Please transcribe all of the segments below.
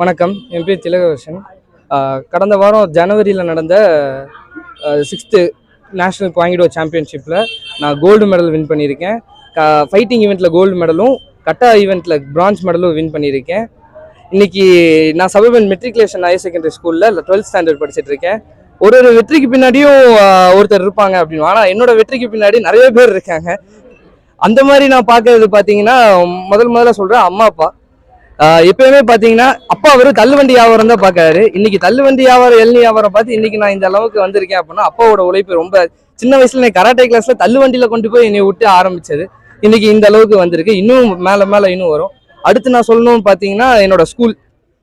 வணக்கம். என் பேர் திலகவர்ஷன். கடந்த வாரம் ஜனவரியில் நடந்த சிக்ஸ்த்து நேஷ்னல் குவாங்கிடோ சாம்பியன்ஷிப்பில் நான் கோல்டு மெடல் வின் பண்ணியிருக்கேன். ஃபைட்டிங் ஈவெண்ட்டில் கோல்டு மெடலும் கட்டா ஈவெண்ட்டில் பிரான்ஸ் மெடலும் வின் பண்ணியிருக்கேன். இன்றைக்கி நான் சபர்பன் மெட்ரிகுலேஷன் ஹையர் செகண்டரி ஸ்கூலில் டுவெல்த் ஸ்டாண்டர்ட் படிச்சுட்டு இருக்கேன். ஒரு ஒரு வெற்றிக்கு பின்னாடியும் ஒருத்தர் இருப்பாங்க அப்படின்னு. ஆனால் என்னோட வெற்றிக்கு பின்னாடி நிறைய பேர் இருக்காங்க. அந்த மாதிரி நான் பார்க்கறது பார்த்தீங்கன்னா முதல் முதல்ல சொல்கிறேன் அம்மா அப்பா. எப்பயுமே பாத்தீங்கன்னா அப்பா அவர் தள்ளுவண்டி வியாபாரம் தான் பாக்காரு இன்னைக்கு தள்ளுவண்டி வியாபாரம் எள்ளி வியாபாரம் பார்த்து இன்னைக்கு நான் இந்த அளவுக்கு வந்திருக்கேன் அப்படின்னா அப்பாவோட உழைப்பு ரொம்ப சின்ன வயசுல நான் கராட்டே கிளாஸ்ல தள்ளுவண்டியில கொண்டு போய் என்னை விட்டு ஆரம்பிச்சது. இன்னைக்கு இந்த அளவுக்கு வந்திருக்கு. இன்னும் மேல மேல இன்னும் வரும். அடுத்து நான் சொல்லணும்னு பாத்தீங்கன்னா என்னோட ஸ்கூல்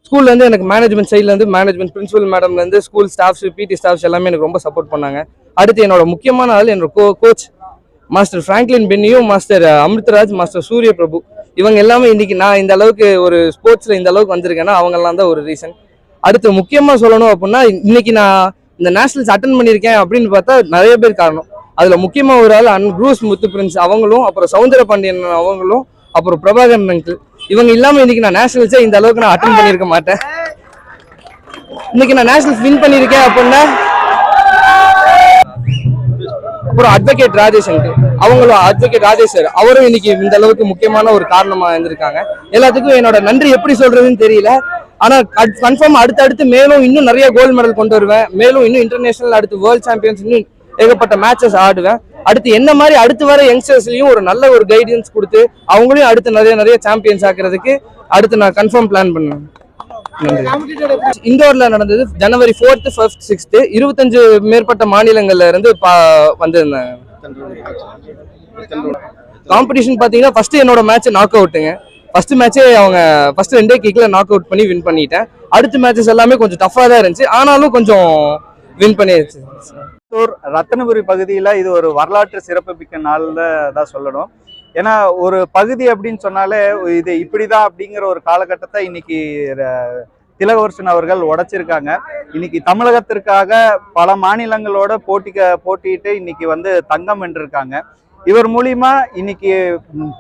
ஸ்கூல்ல இருந்து எனக்கு மேனேஜ்மெண்ட் சைட்ல இருந்து மேனேஜ்மெண்ட் பிரின்சிபல் மேடம்ல இருந்து ஸ்கூல் ஸ்டாஃப்ஸ் பிடி ஸ்டாஃப்ஸ் எல்லாமே எனக்கு ரொம்ப சப்போர்ட் பண்ணாங்க. அடுத்து என்னோட முக்கியமான ஆள் என்னோட கோ கோச் மாஸ்டர் ஃப்ராங்க்லின் பென்னியும் மாஸ்டர் அமிர்தராஜ் மாஸ்டர் சூரிய பிரபு இவங்க எல்லாமே இன்னைக்கு நான் இந்த அளவுக்கு ஒரு ஸ்போர்ட்ஸ்ல இந்த அளவுக்கு வந்திருக்கேன்னா அவங்கல்லாம் தான் ஒரு ரீசன் அடுத்து முக்கியமா சொல்லணும் அப்படின்னா இன்னைக்கு நான் இந்த நேஷனல்ஸ் அட்டன் பண்ணியிருக்கேன் அப்படின்னு பார்த்தா நிறைய பேர் காரணம். அதுல முக்கியமா ஒரு ஆள் அன் ப்ரூஸ் முத்து பிரின்ஸ் அவங்களும் அப்புறம் சவுந்தர பாண்டியன் அவங்களும் அப்புறம் பிரபாகரன் அங்கிள் இவங்க இல்லாம இன்னைக்கு நான் நேஷனல்ஸே இந்த அளவுக்கு நான் அட்டன் பண்ணியிருக்க மாட்டேன். இன்னைக்கு நான் நேஷனல்ஸ் வின் பண்ணியிருக்கேன் அப்படின்னா அப்புறம் அட்வொகேட் ராஜேஷன் அவங்களும் அட்வொகேட் ராஜேஷ் சார் அவரும் இன்னைக்கு இந்த அளவுக்கு முக்கியமான ஒரு காரணமா இருந்திருக்காங்க. எல்லாத்துக்கும் என்னோட நன்றி எப்படி சொல்றதுன்னு தெரியல. ஆனா கன்ஃபார்ம் அடுத்தடுத்து மேலும் இன்னும் நிறைய கோல்டு மெடல் கொண்டு வருவேன். மேலும் இன்னும் இன்டர்நேஷனல் அடுத்து வேர்ல்ட் சாம்பியன்ஸ் இன்னும் ஏகப்பட்ட மேட்சஸ் ஆடுவேன். அடுத்து என்ன மாதிரி அடுத்து வர யங்ஸ்டர்ஸ்லயும் ஒரு நல்ல ஒரு கைடன்ஸ் கொடுத்து அவங்களையும் அடுத்து நிறைய நிறைய சாம்பியன்ஸ் ஆக்குறதுக்கு அடுத்து நான் கன்ஃபார்ம் பிளான் பண்ணுவேன். இந்தோர்ல நடந்தது ஜனவரி ஃபோர்த்து ஃபர்ஸ்ட் சிக்ஸ்த்து இருபத்தஞ்சு மேற்பட்ட மாநிலங்கள்ல இருந்து பா வந்திருந்தாங்க காம்படிஷன் பாத்தீங்கன்னா ஃபர்ஸ்ட் என்னோட மேட்ச் நாக் அவுட்டுங்க ஃபர்ஸ்ட் மேட்சே அவங்க ஃபர்ஸ்ட் ரெண்டே கிக்ல நாக் அவுட் பண்ணி வின் பண்ணிட்டேன். அடுத்த மேட்சஸ் எல்லாமே கொஞ்சம் டஃபா தான் இருந்துச்சு. ஆனாலும் கொஞ்சம் வின் பண்ணிடுச்சு ரத்தனபுரி பகுதியில் இது ஒரு வரலாற்று சிறப்புமிக்க நாள்ல தான் சொல்லணும். ஏன்னா ஒரு பகுதி அப்படின்னு சொன்னாலே இது இப்படிதான் அப்படிங்கிற ஒரு காலகட்டத்தை இன்னைக்கு திலகவர்ஷன் அவர்கள் உடைச்சிருக்காங்க. இன்னைக்கு தமிழகத்திற்காக பல மாநிலங்களோட போட்டிக்க போட்டிட்டு இன்னைக்கு வந்து தங்கம் வென்றிருக்காங்க. இவர் மூலியமா இன்னைக்கு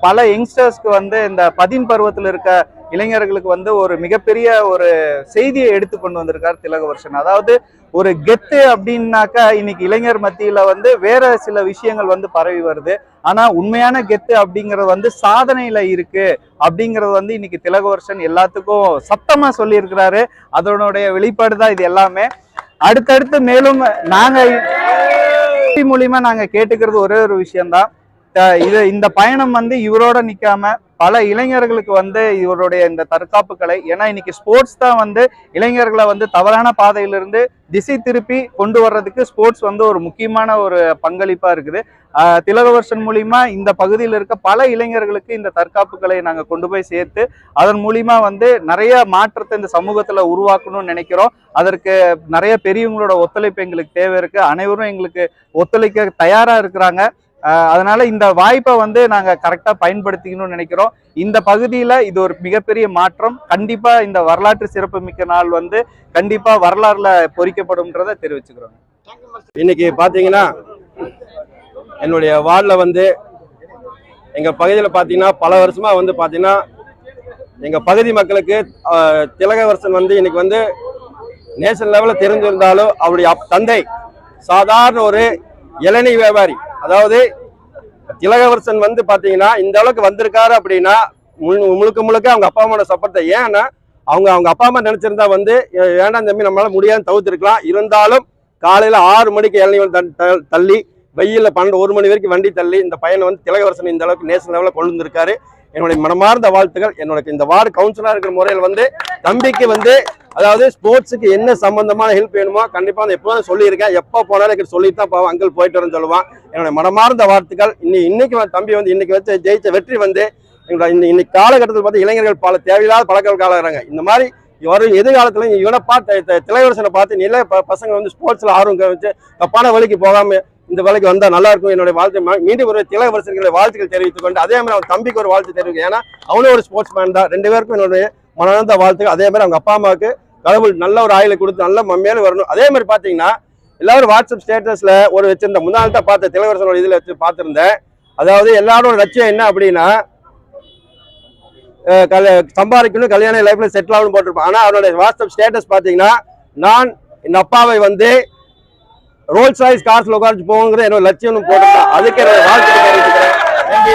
பல யங்ஸ்டர்ஸ்க்கு வந்து இந்த பதின் பருவத்தில் இருக்க இளைஞர்களுக்கு வந்து ஒரு மிகப்பெரிய ஒரு செய்தியை எடுத்து கொண்டு வந்திருக்கார் திலகவர்ஷன். அதாவது ஒரு கெத்து அப்படின்னாக்கா இன்னைக்கு இளைஞர் மத்தியில வந்து வேற சில விஷயங்கள் வந்து பரவி வருது. ஆனா உண்மையான கெத்து அப்படிங்கிறது வந்து சாதனையில இருக்கு அப்படிங்கிறது வந்து இன்னைக்கு திலகவர்ஷன் எல்லாத்துக்கும் சத்தமா சொல்லியிருக்கிறாரு. அதனுடைய வெளிப்பாடு தான் இது எல்லாமே. அடுத்தடுத்து மேலும் நாங்க மூலியமா நாங்க கேட்டுக்கிறது ஒரே ஒரு விஷயம்தான். இது இந்த பயணம் வந்து இவரோட நிக்காம பல இளைஞர்களுக்கு வந்து இவருடைய இந்த தற்காப்பு கலை ஏன்னா இன்னைக்கு ஸ்போர்ட்ஸ் தான் வந்து இளைஞர்களை வந்து தவறான பாதையிலிருந்து திசை திருப்பி கொண்டு வர்றதுக்கு ஸ்போர்ட்ஸ் வந்து ஒரு முக்கியமான ஒரு பங்களிப்பா இருக்குது. திலகவர்ஷன் மூலியமா இந்த பகுதியில் இருக்க பல இளைஞர்களுக்கு இந்த தற்காப்பு கலையை நாங்கள் கொண்டு போய் சேர்த்து அதன் மூலியமா வந்து நிறைய மாற்றத்தை இந்த சமூகத்துல உருவாக்கணும்னு நினைக்கிறோம். அதற்கு நிறைய பெரியவங்களோட ஒத்துழைப்பு எங்களுக்கு தேவை இருக்கு. அனைவரும் எங்களுக்கு ஒத்துழைக்க தயாரா இருக்கிறாங்க. அதனால இந்த வாய்ப்பை வந்து நாங்க கரெக்டா பயன்படுத்திக்கணும்னு நினைக்கிறோம். இந்த பகுதியில இது ஒரு மிகப்பெரிய மாற்றம். கண்டிப்பா இந்த வரலாற்று சிறப்புமிக்க நாள் வந்து கண்டிப்பா வரலாறுல பொறிக்கப்படும்ன்றதை தெரிவிச்சுக்கிறோம் இன்னைக்கு பார்த்தீங்கன்னா என்னுடைய வார்டில் வந்து எங்கள் பகுதியில் பார்த்தீங்கன்னா பல வருஷமாக வந்து பார்த்தீங்கன்னா எங்கள் பகுதி மக்களுக்கு திலகவரசன் வந்து இன்னைக்கு வந்து நேஷனல் லெவலில் தெரிஞ்சிருந்தாலும் அவருடைய தந்தை சாதாரண ஒரு இளநீ வியாபாரி அதாவது திலகவரசன் வந்து பார்த்தீங்கன்னா இந்த அளவுக்கு வந்திருக்காரு அப்படின்னா முழு- முழுக்க முழுக்க அவங்க அப்பா அம்மாவோட சப்போர்ட்டை ஏன்னா அவங்க அவங்க அப்பா அம்மா நினைச்சிருந்தா வந்து வேண்டாம் தம்பி நம்மளால முடியாது தவிர்த்துருக்கலாம். இருந்தாலும் காலையில ஆறு மணிக்கு இளநீ தள்ளி வெயிலில் பன்னெண்டு ஒரு மணி வரைக்கும் வண்டி தள்ளி இந்த பையனை வந்து திலகவரசன் இந்த அளவுக்கு நேஷனல் லெவலில் கொண்டு வந்திருக்காரு. என்னுடைய மனமார்ந்த வாழ்த்துக்கள். என்னோட இந்த வார்டு கவுன்சிலராக இருக்கிற முறையில் வந்து தம்பிக்கு வந்து அதாவது ஸ்போர்ட்ஸுக்கு என்ன சம்பந்தமான ஹெல்ப் வேணுமோ கண்டிப்பாக நான் எப்போதும் சொல்லியிருக்கேன். எப்போ போனாலும் எனக்கு சொல்லிட்டு தான் போவேன். அங்கிள் போயிட்டு வரேன்னு சொல்லுவான். என்னோட மனமார்ந்த வாழ்த்துக்கள். இன்னி இன்னைக்கு தம்பி வந்து இன்னைக்கு வச்சு ஜெயிச்ச வெற்றி வந்து எங்களோட இந்த இன்னைக்கு காலகட்டத்தில் பார்த்து இளைஞர்கள் பல தேவையில்லாத பழக்க காலகிறாங்க இந்த மாதிரி வரும் எதிர்காலத்தில் இவனை பார்த்து த- பார்த்து நில ப- பசங்க வந்து ஸ்போர்ட்ஸில் ஆர்வம் வச்சு தப்பான வழிக்கு போகாமல் இந்த வேலைக்கு வந்தால் நல்லா இருக்கும். என்னுடைய வாழ்த்து மீண்டும் ஒரு திலகவரசனுடைய வாழ்த்துக்கள் தெரிவித்துக் கொண்டு அதே மாதிரி அவன் தம்பிக்கு ஒரு வாழ்த்து தெரிவிக்கும் ஏன்னா அவனும் ஒரு ஸ்போர்ட்ஸ் மேன் தான். ரெண்டு பேருக்கும் என்னுடைய மனநந்த வாழ்த்துக்கள். அதே மாதிரி அவங்க அப்பா அம்மாவுக்கு கடவுள் நல்ல ஒரு ஆயுளை கொடுத்து நல்ல மம்மையான வரணும். அதே மாதிரி பார்த்தீங்கன்னா எல்லாரும் வாட்ஸ்அப் ஸ்டேட்டஸில் ஒரு வச்சிருந்த முன்னாள் தான் பார்த்த திலகரசனோட இதில் வச்சு பார்த்துருந்தேன். அதாவது எல்லாரோட லட்சியம் என்ன அப்படின்னா அஹ், கல்ய- சம்பாதிக்கணும் கல்யாண லைஃப்ல செட்டில் ஆகணும் போட்டிருப்பான் ஆனால் அவனுடைய வாட்ஸ்அப் ஸ்டேட்டஸ் பார்த்தீங்கன்னா நான் என் அப்பாவை வந்து ரோல்ஸ் ராய்ஸ் கார்ஸ்ல உட்காந்து போகணுங்கிறது என்னோட லட்சியம் போட்டுருந்தா. அதுக்கு என்ன வாழ்க்கை நன்றி